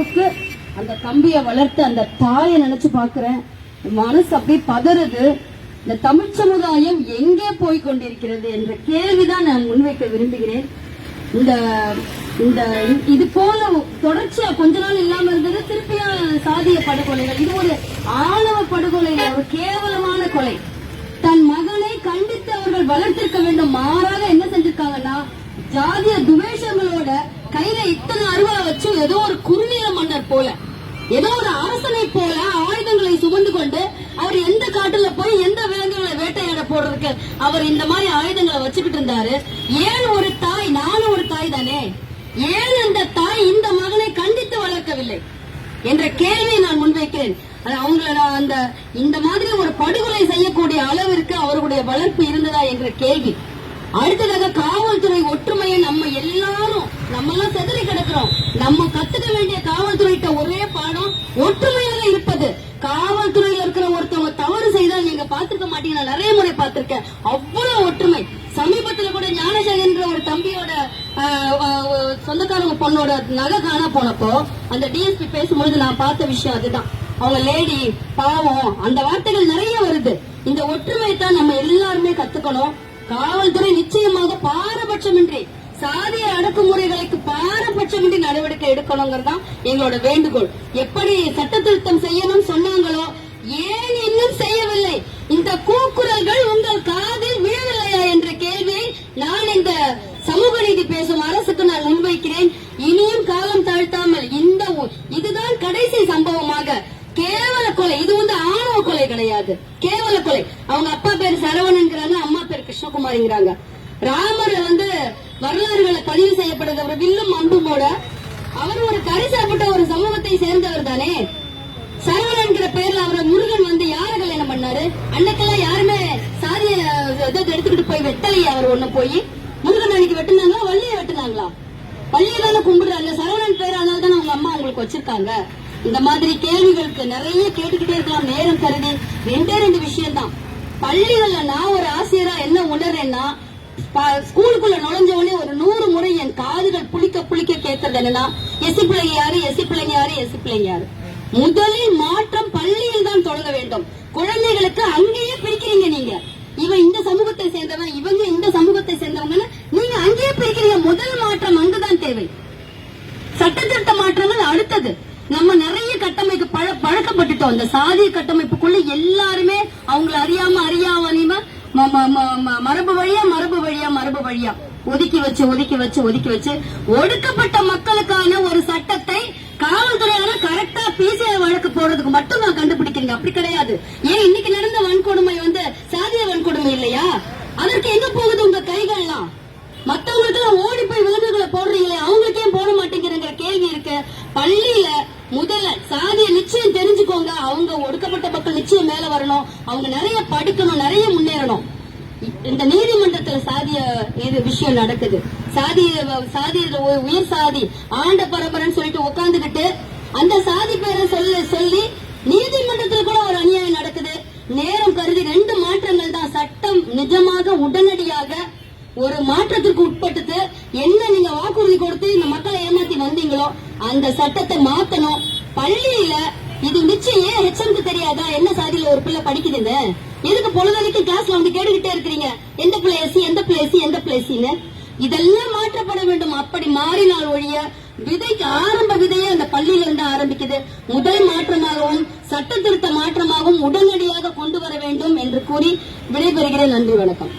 அளவுக்கு அந்த தம்பிய வளர்த்து அந்த தாயை நினைச்சு பாக்குறேன் மனசு அப்படியே பதறுது. இந்த தமிழ் சமுதாயம் எங்கே போய் கொண்டிருக்கிறது என்ற கேள்விதான் நான் முன்வைக்க விரும்புகிறேன். இந்த இந்த இது போல தொடர்ச்சியா கொஞ்ச நாள் இல்லாம இருந்தது. திருப்பியா சாதிய படுகொலைகள். இது ஒரு ஆணவ படுகொலை ஒரு கேவலமான கொலை. தன் மகனை கண்டித்து அவர்கள் வளர்த்திருக்க வேண்டும். மாறாக என்ன செஞ்சிருக்காங்கன்னா ஜாதிய துவேஷங்களோட கையில இத்தனை அருவா வச்சு ஏதோ ஒரு குறுநில போல. ஏதோ ஒரு அரசனை போல ஆயுதங்களை சுமந்து கொண்டு அவர் எந்த காட்டுல போய் எந்த விலங்குகளை வேட்டையாட போடுறதுக்கு அவர் இந்த மாதிரி ஆயுதங்களை வச்சுக்கிட்டு இருந்தாரு. ஏன் ஒரு தாய் நானும் ஒரு தாய் தானே? ஏன் அந்த தாய் இந்த மகனை கண்டித்து வளர்க்கவில்லை? என்ற கேள்வியை நான் முன்வைக்கிறேன். அது அவங்கள நான் அந்த இந்த மாதிரி ஒரு படுகொலை செய்யக்கூடிய அளவிற்கு அவர்களுடைய வளர்ப்பு இருந்ததா என்ற கேள்வி. அடுத்ததாக காவல்துறை ஒற்றுமையை நம்ம எல்லாரும் நம்ம எல்லாம் செதறி கிடக்கிறோம். நம்ம கத்துக்க வேண்டிய காவல்துறைகிட்ட ஒரே பாடம் ஒற்றுமையாக இருப்பது. காவல்துறையில இருக்கிற ஒருத்தவங்க தவறு செய்தால் நீங்க பாத்துக்க மாட்டீங்க. நான் நிறைய முறை பார்த்திருக்கேன். அவ்வளவு ஒற்றுமை. சமீபத்துல கூட ஞானசேகர்ன்ற ஒரு தம்பியோட சொந்தக்காரங்க பொண்ணோட நகை காணா போனப்போ அந்த டிஎஸ்பி பேசும்பொழுது நான் பார்த்த விஷயம் அதுதான். அவங்க லேடி பாவம் அந்த வார்த்தைகள் நிறைய வருது. இந்த ஒற்றுமையை தான் நம்ம எல்லாருமே கத்துக்கணும். காவல்துறை நிச்சயமாக பாரபட்சமின்றி சாதிய பாரபட்சமின்றி நடவடிக்கை எடுக்கணுங்கிறதான் எங்களோட வேண்டுகோள். எப்படி சட்ட திருத்தம் செய்யணும்னு சொன்னாங்களோ ஏன் இன்னும் செய்யவில்லை? இந்த கூக்குரல்கள் உங்கள் காதில் விழவில்லையா என்ற கேள்வியை நான் இந்த சமூக நீதி பேசும் அரசுக்கு நான் முன்வைக்கிறேன். இனியும் காலம் தாழ்த்தாமல் இந்த இதுதான் கடைசி சம்பவமாக. கேவல கொலை இது வந்து ஆணவ கொலை கிடையாது. கேவல கொலை. அவங்க அப்பா பேர் சரவணன்ங்கிறாங்க அம்மா பேர் கிருஷ்ணகுமாரிங்கிறாங்க. ராமர் வந்து வரலாறுகளை பதிவு செய்யப்படுகிற ஒரு வில்லும் அம்புமோட அவர் ஒரு கரிசப்பட்ட சாப்பிட்ட ஒரு சமூகத்தை சேர்ந்தவர் தானே? சரவணன்கிற பெயர்ல அவரை முருகன் வந்து யார கல்யாணம் பண்ணாரு? அன்னைக்கெல்லாம் யாருமே சாதிய எடுத்துக்கிட்டு போய் வெட்டலையே அவர் ஒண்ணு போய். முருகன் அன்னைக்கு வெட்டினாங்களா? வள்ளியை வெட்டினாங்களா? வள்ளியை தானே கும்பிடுறாங்க சரவணன் பேர் அதனால தானே அவங்க அம்மா அவங்களுக்கு வச்சிருக்காங்க. இந்த மாதிரி கேள்விகளுக்கு நிறைய கேட்டுக்கிட்டே இருக்கலாம் நேரம் கருதி. ரெண்டே ரெண்டு விஷயம் தான் பள்ளிகள்ல நான் ஒரு ஆசிரியரா என்ன உணர்றேன்னா ஸ்கூலுக்குள்ள நுழைஞ்ச உடனே ஒரு நூறு முறை என் காதுகள் புளிக்க புளிக்க கேட்கறது என்னன்னா எசி பிள்ளைங்க யாரு எசி பிள்ளைங்க யாரு எசி பிள்ளைங்க யாரு? முதலில் மாற்றம் பள்ளியில் தான் தொடங்க வேண்டும். குழந்தைகளுக்கு அங்கேயே பிரிக்கிறீங்க நீங்க. இவன் இந்த சமூகத்தை சேர்ந்தவன் இவங்க இந்த சமூகத்தை சேர்ந்தவங்க நீங்க அங்கேயே பிரிக்கிறீங்க. முதல் மாற்றம் அங்குதான் தேவை. சட்டத்திருத்த மாற்றங்கள் அடுத்தது. நம்ம நிறைய கட்டமைப்பு பழக்கப்பட்டுட்டோம். அந்த சாதிய கட்டமைப்புக்குள்ள எல்லாருமே அவங்களை அறியாம அறியாம மரபு வழியா மரபு வழியா மரபு வழியா. ஒதுக்கி வச்சு ஒதுக்கி வச்சு ஒதுக்கி வச்சு ஒடுக்கப்பட்ட மக்களுக்கான ஒரு சட்டத்தை காவல்துறையால கரெக்டா பிசிஐ வழக்கு போடுறதுக்கு மட்டும் நான் கண்டுபிடிக்கிறீங்க. அப்படி கிடையாது. ஏன் இன்னைக்கு நடந்த வன்கொடுமை வந்து சாதிய வன்கொடுமை இல்லையா? அதற்கு எங்க போகுது உங்க கைகள்லாம் மத்தவங்களுக்கு எல்லாம் ஓடி போய் விலங்குகளை போடுறீங்களே அவங்களுக்கு ஏன் போட மாட்டேங்கிறங்கிற கேள்வி இருக்கு பள்ளியில முதல்ல சாதிய நிச்சயம் தெரிஞ்சுக்கோங்க. அவங்க ஒடுக்கப்பட்ட மக்கள் நிச்சயம் மேல வரணும். அவங்க நிறைய படிக்கணும் நிறைய முன்னேறணும். இந்த நீதிமன்றத்துல சாதிய இது விஷயம் நடக்குது. சாதிய சாதிய உயர் சாதி ஆண்ட பரம்பரைன்னு சொல்லிட்டு உட்காந்துக்கிட்டு அந்த சாதி பேரை சொல்ல சொல்லி நீதிமன்றத்துல கூட ஒரு அநியாயம் நடக்குது. நேரம் கருதி ரெண்டு மாற்றங்கள் தான். சட்டம் நிஜமாக உடனடியாக ஒரு மாற்றத்திற்கு உட்பட்டு என்ன நீங்க வாக்குறுதி கொடுத்து இந்த மக்களை ஏமாத்தி வந்தீங்களோ அந்த சட்டத்தை மாத்தணும். பள்ளியில இது நிச்சயம் ஏன் ஹெச்எம்க்கு தெரியாதா? என்ன சாதியில ஒரு பிள்ளை படிக்குதுன்னு? எதுக்கு பொழுதுக்கு கிளாஸ்ல வந்து கேட்டுக்கிட்டே இருக்கிறீங்க? எந்த பிள்ளை எசி எந்த பிள்ளை எசி எந்த பிள்ளை எசின்னு இதெல்லாம் மாற்றப்பட வேண்டும். அப்படி மாறினால் ஒழிய விதைக்கு ஆரம்ப விதையே அந்த பள்ளியில இருந்து ஆரம்பிக்குது. முதல் மாற்றமாகவும் சட்ட திருத்த மாற்றமாகவும் உடனடியாக கொண்டு வர வேண்டும் என்று கூறி விடைபெறுகிறேன். நன்றி வணக்கம்.